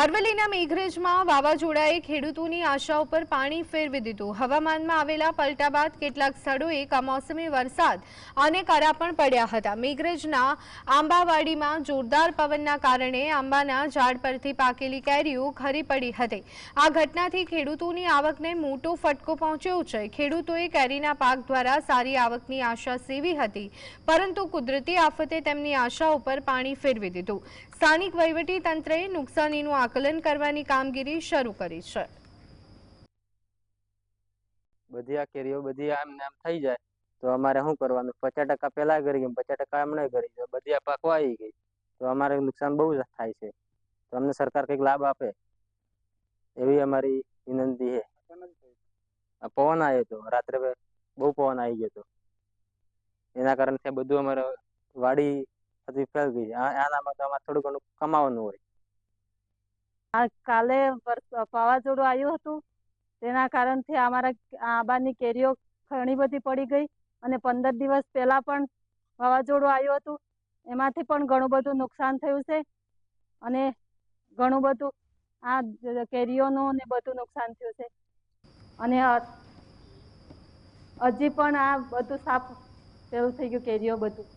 અરવલ્લીના મેઘરજમાં વાવાઝોડાએ ખેડૂતોની આશા ઉપર પાણી ફેરવી દીધું. હવામાનમાં આવેલા પલટા બાદ કેટલાક સ્થળોએ કમોસમી વરસાદ અને કરા પણ પડ્યા હતા. મેઘરજના આંબાવાડીમાં જોરદાર પવનના કારણે આંબાના ઝાડ પરથી પાકેલી કેરીઓ ખરી પડી હતી. આ ઘટનાથી ખેડૂતોની આવકને મોટો ફટકો પહોંચ્યો છે. ખેડૂતોએ કેરીના પાક દ્વારા સારી આવકની આશા સેવી હતી, પરંતુ કુદરતી આફતે તેમની આશા ઉપર પાણી ફેરવી દીધું. સ્થાનિક વહીવટી તંત્રએ નુકસાનીનું આકલન કરવાની કામગીરી શરૂ કરી છે. બધી આ કેરીઓ બધી આમ ને આમ થઈ જાય, તો અમારે શું કરવાનું? પચાસ ટકા પહેલા કરી ગઈ પચાસ ટકા હમણાં કરી તો બધી આ પાકવા ગઈ, તો અમારે નુકસાન બહુ થાય છે. તો અમને સરકાર કંઈક લાભ આપે, એવી અમારી વિનંતી છે. પવન આવ્યો હતો, રાત્રે બહુ પવન આવી ગયો હતો. એના કારણે બધું અમારે વાડી હતી ફેલ ગઈ. આનામાં તો અમારે થોડું ઘણું કમાવાનું હોય. આ કાલે વાવાઝોડું આવ્યું હતું. તેના કારણથી અમારા આંબાની કેરીઓ ઘણી બધી પડી ગઈ અને પંદર દિવસ પહેલા પણ વાવાઝોડું આવ્યું હતું. એમાંથી પણ ઘણું બધું નુકસાન થયું છે અને ઘણું બધું આ કેરીઓનું ને બધું નુકસાન થયું છે. અને હજી પણ આ બધું સાફ, પેલું થઈ ગયું, કેરીઓ બધું.